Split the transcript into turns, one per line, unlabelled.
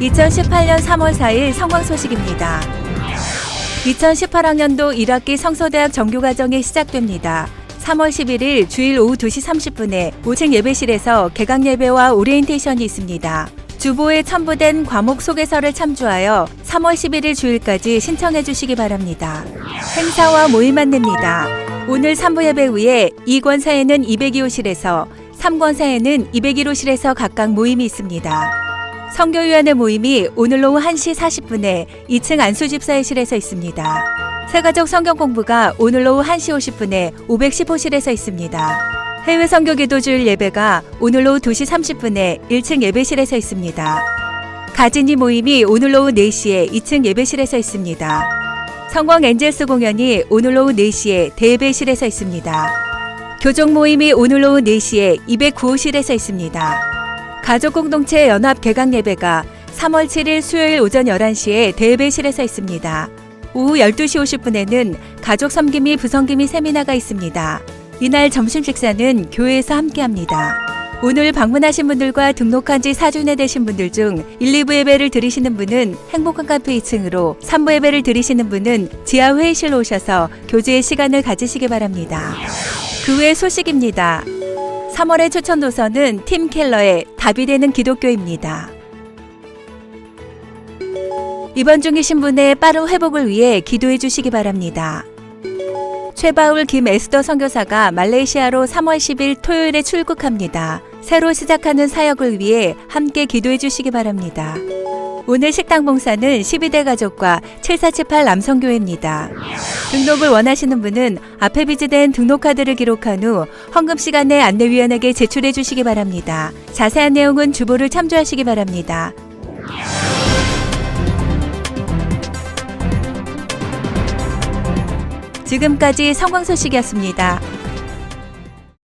2018년 3월 4일 성광 소식입니다. 2018학년도 1학기 성서대학 정규과정이 시작됩니다. 3월 11일 주일 오후 2시 30분에 5층 예배실에서 개강 예배와 오리엔테이션이 있습니다. 주보에 첨부된 과목 소개서를 참조하여 3월 11일 주일까지 신청해 주시기 바랍니다. 행사와 모임 안내입니다. 오늘 3부 예배 후에 2권사에는 202호실에서 3권사에는 201호실에서 각각 모임이 있습니다. 성교위원회 모임이 오늘 오후 1시 40분에 2층 안수집사회실에서 있습니다. 새가족 성경 공부가 오늘 오후 1시 50분에 510호실에서 있습니다. 해외 선교 기도 주일 예배가 오늘 오후 2시 30분에 1층 예배실에서 있습니다. 가진이 모임이 오늘 오후 4시에 2층 예배실에서 있습니다. 성광 엔젤스 공연이 오늘 오후 4시에 대예배실에서 있습니다. 교족 모임이 오늘 오후 4시에 209호실에서 있습니다. 가족 공동체 연합 개강 예배가 3월 7일 수요일 오전 11시에 대예배실에서 있습니다. 오후 12시 50분에는 가족 섬김이 부성김이 세미나가 있습니다. 이날 점심 식사는 교회에서 함께 합니다. 오늘 방문하신 분들과 등록한 지 4주내 되신 분들 중 1, 2부 예배를 들으시는 분은 행복한 카페 2층으로 3부 예배를 들으시는 분은 지하 회의실로 오셔서 교제의 시간을 가지시기 바랍니다. 그 외 소식입니다. 3월의 추천 도서는 팀 켈러의 답이 되는 기독교입니다. 입원 중이신 분의 빠른 회복을 위해 기도해 주시기 바랍니다. 최바울 김에스더 선교사가 말레이시아로 3월 10일 토요일에 출국합니다. 새로 시작하는 사역을 위해 함께 기도해 주시기 바랍니다. 오늘 식당 봉사는 12대 가족과 7478 남성교회입니다. 등록을 원하시는 분은 앞에 비치된 등록카드를 기록한 후 헌금 시간에 안내위원에게 제출해 주시기 바랍니다. 자세한 내용은 주보를 참조하시기 바랍니다. 지금까지 성광 소식이었습니다.